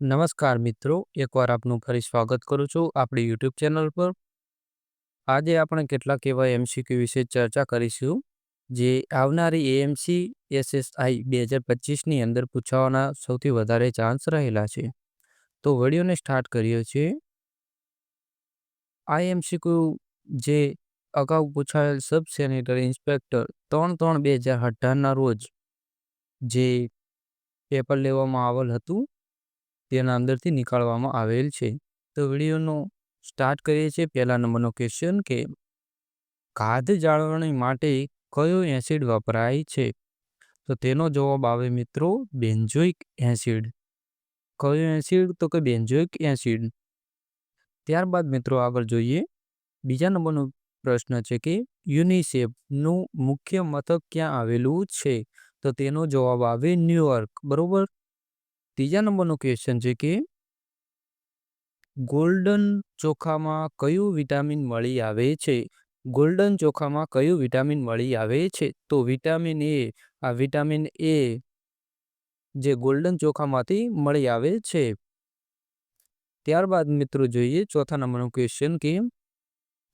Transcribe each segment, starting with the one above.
નમસ્કાર મિત્રો, એકવાર આપનું ફરી સ્વાગત કરું છું આપણી યુટ્યુબ ચેનલ પર. આજે આપણે કેટલાક એવા એમસીક્યુ વિશે ચર્ચા કરીશું, જે આવનારી એએમસી, એસએસઆઈ બે હજાર પચીસની અંદર પૂછાવાના સૌથી વધારે ચાન્સ રહેલા છે. તો વિડીયોને સ્ટાર્ટ કરીએ છીએ. આ એમસીક્યુ જે અગાઉ પૂછાયેલ સબ સેનેટરી ઇન્સ્પેક્ટર ત્રણ ત્રણ બે હજાર અઢારના રોજ જે પેપર લેવામાં આવેલ હતું તેના અંદરથી નીકાળવામાં આવેલ છે. તો વિડીયોનો સ્ટાર્ટ કરીએ છીએ પહેલા નંબરનો ક્વેશ્ચન કે ખાધ જાળવણી માટે કયો એસિડ વપરાય છે? તો તેનો જવાબ આવે મિત્રો બેન્ઝોઇક એસિડ. કયો એસિડ તો કે બેન્ઝોઇક એસિડ. ત્યારબાદ મિત્રો આગળ જોઈએ. બીજા નંબરનો પ્રશ્ન છે કે યુનિસેફનું મુખ્ય મથક ક્યાં આવેલું છે? તો તેનો જવાબ આવે ન્યુયોર્ક. બરોબર? ત્રીજા નંબરનો ક્વેશ્ચન છે કે ગોલ્ડન ચોખામાં કયું વિટામિન મળી આવે છે? ગોલ્ડન ચોખામાં કયું વિટામિન મળી આવે છે? તો વિટામિન એ, આ વિટામિન એ જે ગોલ્ડન ચોખામાંથી મળી આવે છે. ત્યારબાદ મિત્રો જોઈએ ચોથા નંબરનો ક્વેશ્ચન કે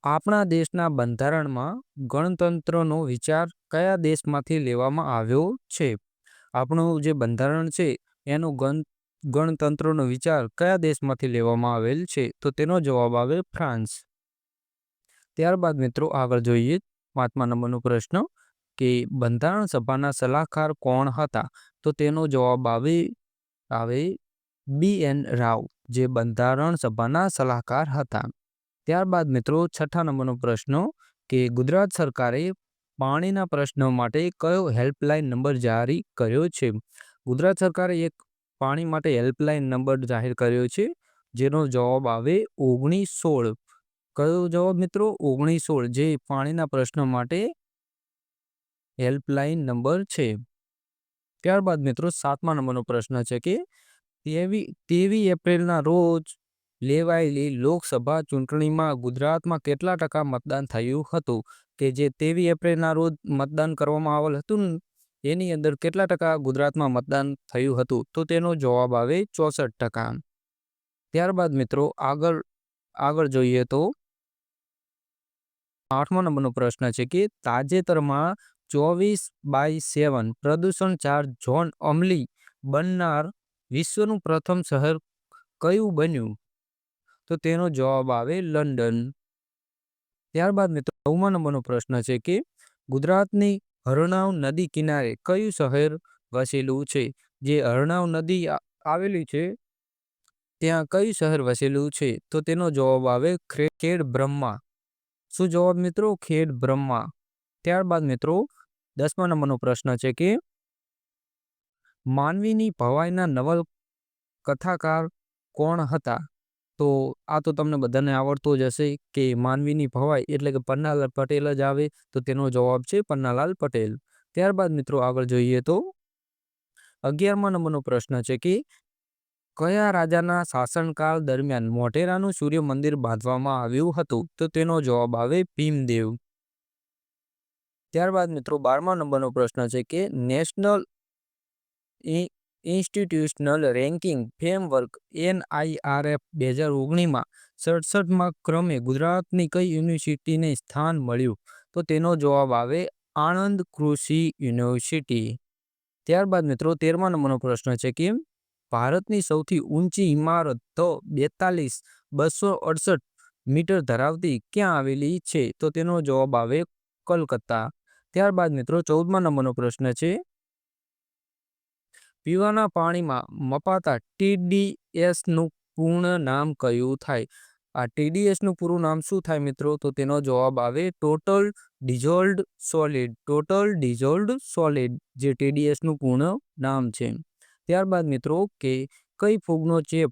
આપણા દેશના બંધારણમાં ગણતંત્રનો વિચાર કયા દેશમાંથી લેવામાં આવ્યો છે? આપણું જે બંધારણ છે એનો ગણ, ગણતંત્રનો વિચાર કયા દેશમાંથી લેવામાં આવેલ છે? તો તેનો જવાબ આવે ફ્રાન્સ. ત્યારબાદ મિત્રો આગળ જોઈએ પાંચમા નંબરનો પ્રશ્ન કે બંધારણ સભાના સલાહકાર કોણ હતા? તો તેનો જવાબ આવે આવે બી એન રાવ, જે બંધારણ સભાના સલાહકાર હતા. ત્યારબાદ મિત્રો છઠ્ઠા નંબરનો પ્રશ્ન કે ગુજરાત સરકારે પાણીના પ્રશ્નો માટે કયો હેલ્પલાઇન નંબર જારી કર્યો છે? ગુજરાત સરકારે એક પાણી માટે હેલ્પલાઇન નંબર જાહેર કર્યો છે, જેનો જવાબ આવે ઓગણીસ કયો જવાબ મિત્રો? ઓગણીસ જે પાણીના પ્રશ્નો માટે હેલ્પલાઇન નંબર છે. ત્યારબાદ મિત્રો, સાતમા નંબરનો પ્રશ્ન છે કે, તેવી તેવી એપ્રિલના રોજ લેવાયેલી લોકસભા ચૂંટણીમાં ગુજરાતમાં કેટલા ટકા મતદાન થયું હતું? કે જે તેવી એપ્રિલના રોજ મતદાન કરવામાં આવેલ હતું? એની અંદર કેટલા ટકા ગુજરાતમાં મતદાન થયું હતું? તો તેનો જવાબ આવે ચોસઠ ટકા. ત્યારબાદ મિત્રો, આગળ આગળ જોઈએ તો આઠમા નંબરનો પ્રશ્ન છે કે તાજેતરમાં ચોવીસ બાય સેવન પ્રદૂષણ ચાર ઝોન અમલી બનનાર વિશ્વનું પ્રથમ શહેર કયું બન્યું? તો તેનો જવાબ આવે લંડન. ત્યારબાદ મિત્રો, નવમા નંબરનો પ્રશ્ન છે કે ગુજરાતની હરણાવ નદી કિનારે કયું શહેર વસેલું છે? જે હરણાવ નદી આવેલી છે, ત્યાં કયું શહેર વસેલું છે? તો તેનો જવાબ આવે ખેડ બ્રહ્મા. શું જવાબ મિત્રો? ખેડ બ્રહ્મા. ત્યારબાદ મિત્રો, દસમા નંબરનો પ્રશ્ન છે કે, માનવીની ભવાઈના નવલ કથાકાર કોણ હતા? તો આ તો તમને બધાને આવડતો જ હશે કે માનવીની ભવાઈ એટલે કે પન્નાલાલ પટેલ જ આવે તો તેનો જવાબ છે પન્નાલાલ પટેલ. ત્યારબાદ મિત્રો આગળ જોઈએ તો અગિયારમા નંબરનો પ્રશ્ન છે કે કયા રાજાના શાસનકાળ દરમિયાન મોઢેરાનું સૂર્ય મંદિર બાંધવામાં આવ્યું હતું? તો તેનો જવાબ આવે ભીમદેવ. ત્યારબાદ મિત્રો બારમા નંબરનો પ્રશ્ન છે કે national institutional ranking framework NIRF બે હજાર ઓગણીમાં સડસઠમાં ક્રમે ગુજરાતની કઈ યુનિવર્સિટીને સ્થાન મળ્યું? તો તેનો જવાબ આવે આણંદ કૃષિ યુનિવર્સિટી. ત્યારબાદ મિત્રો, તેરમા નંબરનો પ્રશ્ન છે કે ભારતની સૌથી ઊંચી ઇમારત તો બેતાલીસ બસો અડસઠ મીટર ધરાવતી ક્યાં આવેલી છે? તો તેનો જવાબ આવે કલકત્તા. ત્યારબાદ મિત્રો, ચૌદમા નંબરનો પ્રશ્ન છે પીવાના પાણીમાં મપાતા ટીડીએસનું પૂર્ણ નામ કયું થાય? આ ટીડીએસનું પૂરું નામ શું થાય મિત્રો? તો તેનો જવાબ આવે total dissolved solid, total dissolved solid જે ટીડીએસનું પૂર્ણ નામ છે. ત્યારબાદ મિત્રો કે કઈ ફૂગનો ચેપ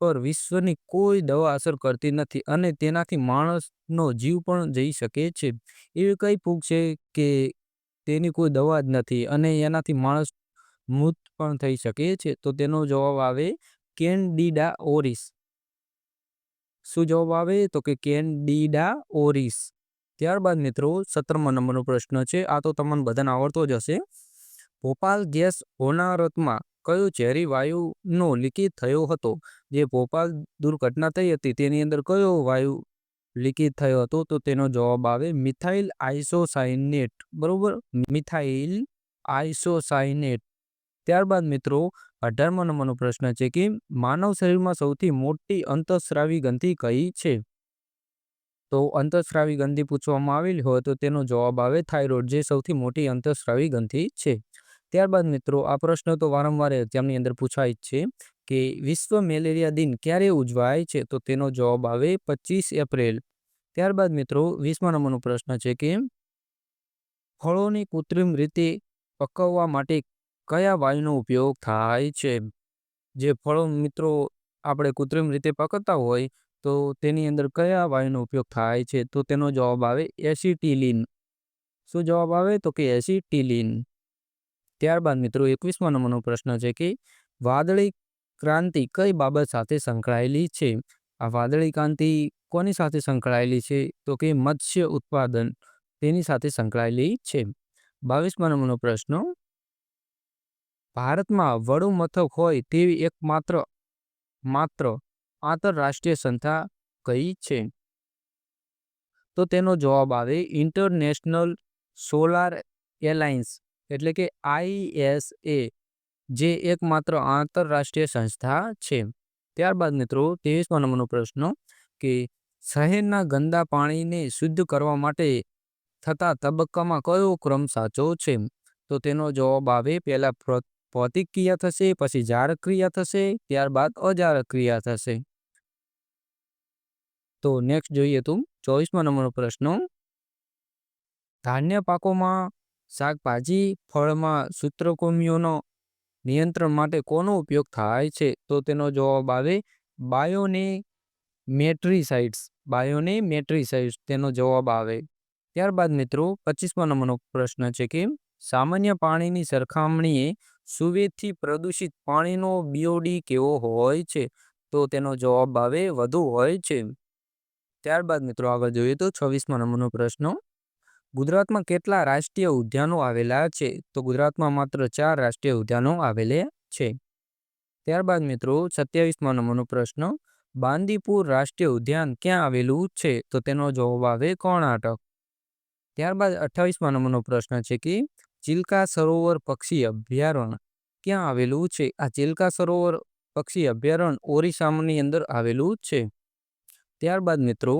પર વિશ્વની કોઈ દવા અસર કરતી નથી અને તેનાથી માણસનો જીવ પણ જઈ શકે છે. એવી કઈ ફૂગ છે કે તેની કોઈ દવા જ નથી અને એનાથી માણસ મૃત પણ થઈ શકે છે. તો તેનો જવાબ આવે કેન્ડીડા ઓરિસ. શું જવાબ આવે? તો કે કેન્ડીડા ઓરિસ. ત્યારબાદ મિત્રો સત્તરમા નંબરનો પ્રશ્ન છે. આ તો તમને બધાને આવડતો જ હશે. ભોપાલ ગેસ હોનારતમાં કયો ઝેરી વાયુનો લીકેજ થયો હતો? જે ભોપાલ દુર્ઘટના થઈ હતી, તેની અંદર કયો વાયુ લીકેજ થયો હતો? તો તેનો જવાબ આવે મિથાઇલ આઇસોસાઇનેટ. બરોબર? Methyl isocyanate. ત્યારબાદ મિત્રો અઢારમો નંબરનો પ્રશ્ન છે કે, માનવ શરીરમાં સૌથી મોટી અંતઃસ્રાવી ગ્રંથિ કઈ છે? તો અંતઃસ્રાવી ગ્રંથિ પૂછવામાં આવેલી હોય તો તેનો જવાબ આવે થાઇરોઇડ, જે સૌથી મોટી અંતઃસ્રાવી ગ્રંથિ છે. ત્યારબાદ મિત્રો, આ પ્રશ્ન તો વારંવાર એક્ઝામની અંદર પૂછાય જ છે કે, વિશ્વ મેલેરિયા દિન ક્યારે ઉજવાય છે? તો તેનો જવાબ આવે પચીસ એપ્રિલ. ત્યારબાદ મિત્રો વીસમા નંબરનો પ્રશ્ન છે કે, ફળોને કૃત્રિમ રીતે પકવવા માટે કયા વાયુનો ઉપયોગ થાય છે? જે ફળો મિત્રો આપણે કૃત્રિમ રીતે પકવતા હોય, તો તેની અંદર કયા વાયુનો ઉપયોગ થાય છે? તો તેનો જવાબ આવે એસિટિલિન. શું જવાબ આવે? તો કે એસિટિલિન. ત્યારબાદ મિત્રો, એકવીસમા નંબરનો પ્રશ્ન છે કે વાદળી ક્રાંતિ કઈ બાબત સાથે સંકળાયેલી છે? આ વાદળી ક્રાંતિ કોની સાથે સંકળાયેલી છે? તો કે મત્સ્ય ઉત્પાદન તેની સાથે સંકળાયેલી છે. બાવીસમા નંબરનો પ્રશ્ન ભારતમાં વડું મથક હોય તેવી એકમાત્ર માત્ર આંતરરાષ્ટ્રીય સંસ્થા કઈ છે. તો તેનો જવાબ આવે ઇન્ટરનેશનલ સોલાર એલાયન્સ એટલે કે આઈએસએ જે એકમાત્ર આંતરરાષ્ટ્રીય સંસ્થા છે. ત્યારબાદ મિત્રો, ત્રેવીસમા નંબરનો પ્રશ્ન કે શહેરના ગંદા પાણીને શુદ્ધ કરવા માટે થતા તબક્કામાં કયો ક્રમ સાચો છે? તો તેનો જવાબ આવે પહેલા ભૌતિક ક્રિયા થશે, પછી જારક ક્રિયા થશે, ત્યારબાદ અજારક ક્રિયા થશે. તો નેક્સ્ટ જોઈએ તું ચોવીસમા નંબરનો પ્રશ્ન. ધાન્ય પાકોમાં શાકભાજી, ફળમાં સૂત્રકોમીઓનો નિયંત્રણ માટે કોનો ઉપયોગ થાય છે? તો તેનો જવાબ આવે બાયોને મેટ્રીસાઇડ્સ બાયોને મેટ્રીસાઇડ્સ તેનો જવાબ આવે. ત્યારબાદ મિત્રો પચીસમા નંબરનો પ્રશ્ન છે કે સામાન્ય પાણીની સરખામણીએ સુવેજથી પ્રદૂષિત પાણીનો બીઓડી કેવો હોય છે? તો તેનો જવાબ આવે, વધુ હોય છે. ત્યારબાદ મિત્રો આગળ જોઈએ તો છવ્વીસમા નંબરનો પ્રશ્ન. ગુજરાતમાં કેટલા રાષ્ટ્રીય ઉદ્યાનો આવેલા છે? તો ગુજરાતમાં માત્ર ચાર રાષ્ટ્રીય ઉદ્યાનો આવેલા છે. ત્યારબાદ મિત્રો સત્યાવીસમાં નંબરનો પ્રશ્ન. બાંદીપુર રાષ્ટ્રીય ઉદ્યાન ક્યાં આવેલું છે? તો તેનો જવાબ આવે કર્ણાટક. ત્યારબાદ અઠ્ઠાવીસમા નંબરનો પ્રશ્ન છે કે ચિલ્કા સરોવર પક્ષી અભયારણ્ય ક્યાં આવેલું છે? આ ચિલ્કા સરોવર પક્ષી અભયારણ્ય ઓરિસ્સાની અંદર આવેલું છે. ત્યારબાદ મિત્રો,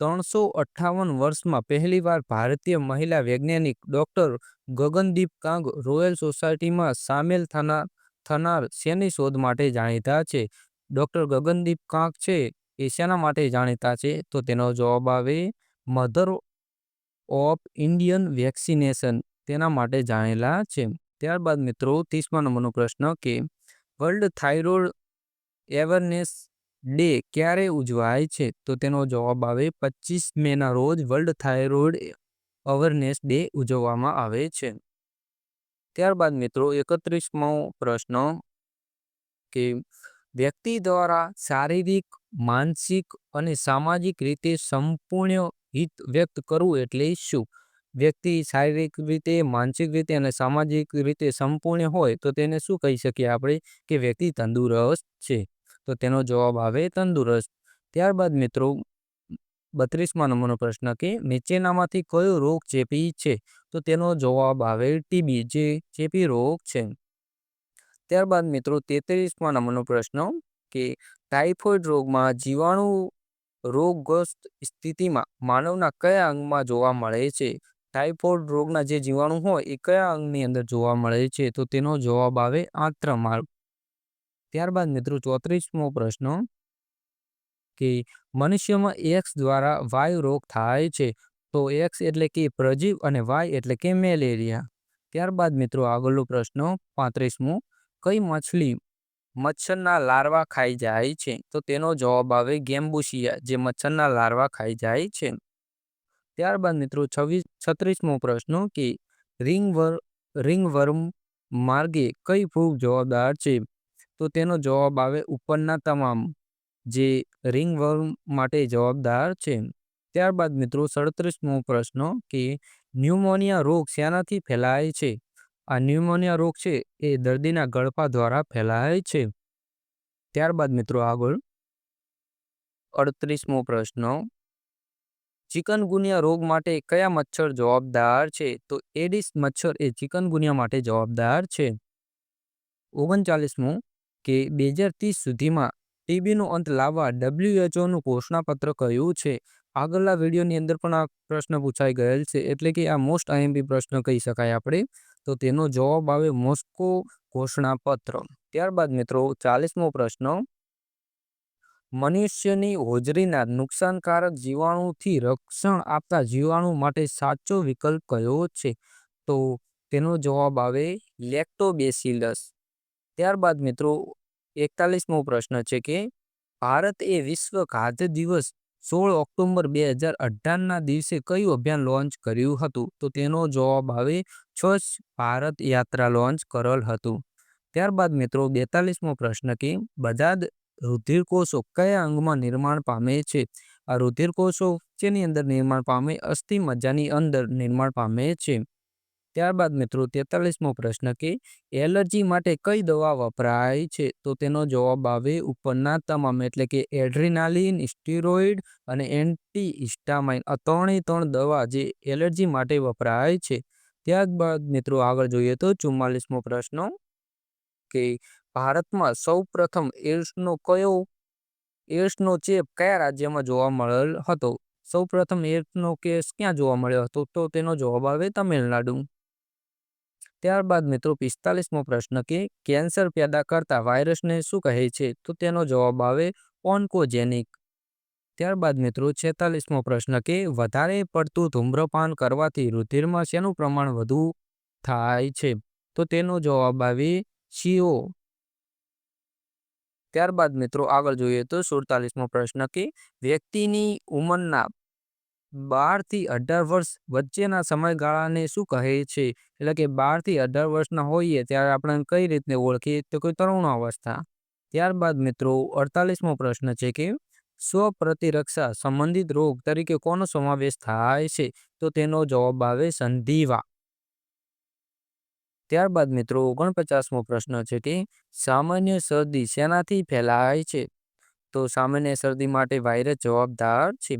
ત્રણસો અઠ્ઠાવન વર્ષમાં પહેલીવાર ભારતીય મહિલા વૈજ્ઞાનિક ડૉક્ટર ગગનદીપ કાંગ રોયલ સોસાયટીમાં સામેલ થનાર થનાર શેની શોધ માટે જાણીતા છે? ડૉક્ટર ગગનદીપ કાંગ છે એ શેના માટે જાણીતા છે? તો તેનો જવાબ આવે, મધર ઓફ ઇન્ડિયન વેક્સિનેશન. તેના માટે જાણેલા છે. ત્યારબાદ મિત્રો, ત્રીસમા નંબરનો પ્રશ્ન કે વર્લ્ડ થાઇરોઇડ એવરનેસ ડે ક્યારે ઉજવાય છે? તો તેનો જવાબ આવે પચીસ મેના રોજ વર્લ્ડ થાઇરોઇડ અવેરનેસ ડે ઉજવવામાં આવે છે. ત્યારબાદ મિત્રો, એકત્રીસમો પ્રશ્ન કે, વ્યક્તિ દ્વારા શારીરિક, માનસિક અને સામાજિક રીતે સંપૂર્ણ હિત વ્યક્ત કરવું એટલે શું? વ્યક્તિ શારીરિક રીતે, માનસિક રીતે અને સામાજિક રીતે સંપૂર્ણ હોય તો તેને શું કહી શકીએ આપણે કે વ્યક્તિ તંદુરસ્ત છે? તો તેનો જવાબ આવે તંદુરસ્ત. ત્યારબાદ મિત્રો, બત્રીસમા નંબરનો પ્રશ્ન કે નીચેનામાંથી કયો રોગ ચેપી છે? તો તેનો જવાબ આવે ટીબી, જે ચેપી રોગ છે. ત્યારબાદ મિત્રો, તેત્રીસમા નંબરનો પ્રશ્ન કે ટાઇફોઇડ રોગમાં જીવાણુ રોગગ્રસ્ત સ્થિતિમાં માનવના કયા અંગમાં જોવા મળે છે? ટાઇફોઇડ રોગના જે જીવાણુ હોય એ કયા અંગની અંદર જોવા મળે છે? તો તેનો જવાબ આવે આંત્રમાર્ગ. ત્યારબાદ મિત્રો ચોત્રીસમો પ્રશ્ન. કે મનુષ્યમાં એક્સ દ્વારા વાયુ રોગ થાય છે. તો એક્સ એટલે કે પ્રજીવ અને વાય એટલે કે મેલેરિયા. ત્યારબાદ મિત્રો આગળનો પ્રશ્ન પાંત્રીસમો. કઈ માછલી મચ્છરના લાર્વા ખાઈ જાય છે? તો તેનો જવાબ આવે ગેમ્બુશિયા, જે મચ્છરના લાર્વા ખાઈ જાય છે. ત્યારબાદ મિત્રો છવ્વીસ, છત્રીસમો પ્રશ્ન કે રિંગવર રિંગવર્મ માર્ગે કઈ ફૂગ જવાબદાર છે? તો તેનો જવાબ આવે ઉપરના તમામ, જે રિંગવર્મ માટે જવાબદાર છે. ત્યારબાદ મિત્રો સડત્રીસમો પ્રશ્ન કે ન્યુમોનિયા રોગ શેનાથી ફેલાય છે? આ ન્યુમોનિયા રોગ છે એ દર્દીના ગળફા દ્વારા ફેલાય છે. ત્યારબાદ મિત્રો આગળ, અડત્રીસમો પ્રશ્ન ચિકનગુનિયા રોગ માટે કયા મચ્છર જવાબદાર છે? તો એડિસ મચ્છર એ ચિકનગુનિયા માટે જવાબદાર છે. ઓગણચાલીસમું કે બે હજાર ત્રીસ સુધીમાં ટીબીનો અંત લાવવા ડબ્લ્યુએચઓનું ઘોષણાપત્ર કયું છે. આગળના વિડીયોની અંદર પણ આ પ્રશ્ન પૂછાઈ ગયેલ છે. એટલે કે આ મોસ્ટ આઈએમપી પ્રશ્ન કહી શકાય આપણે. તો તેનો જવાબ આવે મોસ્કો ઘોષણાપત્ર. ત્યારબાદ મિત્રો ચાલીસમો પ્રશ્ન. મનુષ્યની હોજરીના નુકસાનકારક જીવાણુથી રક્ષણ આપતા જીવાણુ માટે સાચો વિકલ્પ કયો છે? તો તેનો જવાબ આવે, લેક્ટોબેસિલસ. ત્યારબાદ મિત્રો, એકતાલીસમો પ્રશ્ન છે કે, ભારત એ વિશ્વ ખાદ્ય દિવસ સોળ ઓક્ટોબર બે હજાર અઢારના દિવસે કયું અભિયાન લોન્ચ કર્યું હતું? તો તેનો જવાબ આવે સ્વચ્છ ભારત યાત્રા લોન્ચ કરેલ હતું. ત્યારબાદ મિત્રો, બેતાલીસમો પ્રશ્ન કે બધા જ રુધિરકોષો કયા અંગમાં નિર્માણ પામે છે? આ રુધિરકોષો જેની અંદર નિર્માણ પામે અસ્થિ મજ્જાની અંદર નિર્માણ પામે છે. ત્યારબાદ મિત્રો તેતાલીસમો પ્રશ્ન કે એલર્જી માટે કઈ દવા વપરાય છે? તો તેનો જવાબ આવે ઉપરના તમામ, એટલે કે એડ્રિનાલિન, સ્ટીરોઇડ અને એન્ટી હિસ્ટામાઇન આ ત્રણે ત્રણ દવા જે એલર્જી માટે વપરાય છે. ત્યારબાદ મિત્રો આગળ જોઈએ તો ચુમ્માલીસમો પ્રશ્ન કે ભારતમાં સૌ પ્રથમ એડ્સનો કયો એડ્સનો ચેપ કયા રાજ્યમાં જોવા મળેલ હતો? સૌ પ્રથમ એડ્સનો કેસ ક્યાં જોવા મળ્યો હતો? તો તેનો જવાબ આવે તમિલનાડુ. ત્યારબાદ મિત્રો પિસ્તાલીસમો પ્રશ્ન કે કેન્સર પેદા કરતા વાયરસને શું કહે છે? તો તેનો જવાબ આવે ઓન્કોજેનિક. ત્યારબાદ મિત્રો છેતાલીસમો પ્રશ્ન કે વધારે પડતું ધૂમ્રપાન કરવાથી રુધિરમાં શેનું પ્રમાણ વધુ થાય છે? તો તેનો જવાબ આવે સીઓ. ત્યારબાદ મિત્રો આગળ જોઈએ તો સુડતાલીસમો પ્રશ્ન કે વ્યક્તિની ઉંમરના બારથી અઢાર વર્ષ વચ્ચેના સમયગાળાને શું કહે છે? એટલે કે બારથી અઢાર વર્ષના હોઈએ ત્યારે આપણે કઈ રીતને ઓળખીએ? તો કોઈ તરુણાવસ્થા. ત્યારબાદ મિત્રો અડતાલીસમો પ્રશ્ન છે કે સ્વપ્રતિરક્ષા સંબંધિત રોગ તરીકે કોનો સમાવેશ થાય છે? તો તેનો જવાબ આવે સંધિવા. ત્યારબાદ મિત્રો ઓગણપચાસમો પ્રશ્ન છે કે સામાન્ય શરદી શેનાથી ફેલાય છે? તો સામાન્ય શરદી માટે વાયરસ જવાબદાર છે.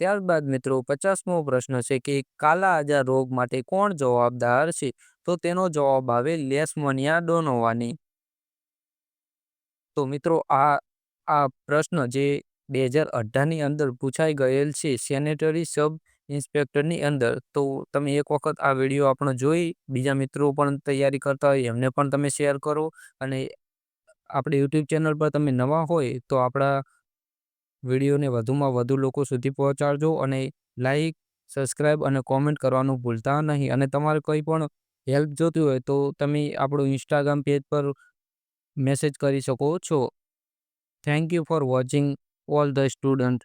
ત્યારબાદ મિત્રો પચાસમો પ્રશ્ન છે કે કાલા આજાર રોગ માટે કોણ જવાબદાર છે? તો તેનો જવાબ આવે લેસમોનિયા ડોનોવાની. તો મિત્રો આ આ પ્રશ્ન જે બે હજાર અઢારની અંદર પૂછાઈ ગયેલ છે, સેનેટરી સબ ઇન્સ્પેક્ટરની અંદર. તો તમે એક વખત આ વીડિયો આપણો જોઈ, બીજા મિત્રો પણ તૈયારી કરતા હોય, એમને પણ તમે શેર કરો. અને આપણે યુટ્યુબ ચેનલ પર તમે નવા હોય, તો આપણા વિડીયોને વધુમાં વધુ લોકો સુધી પહોંચાડજો અને લાઈક, સબસ્ક્રાઈબ અને કોમેન્ટ કરવાનું ભૂલતા નહીં. અને તમારે કોઈ પણ હેલ્પ જોતી હોય, તો તમે આપણું ઇન્સ્ટાગ્રામ પેજ પર મેસેજ કરી શકો છો. Thank you for watching all the student.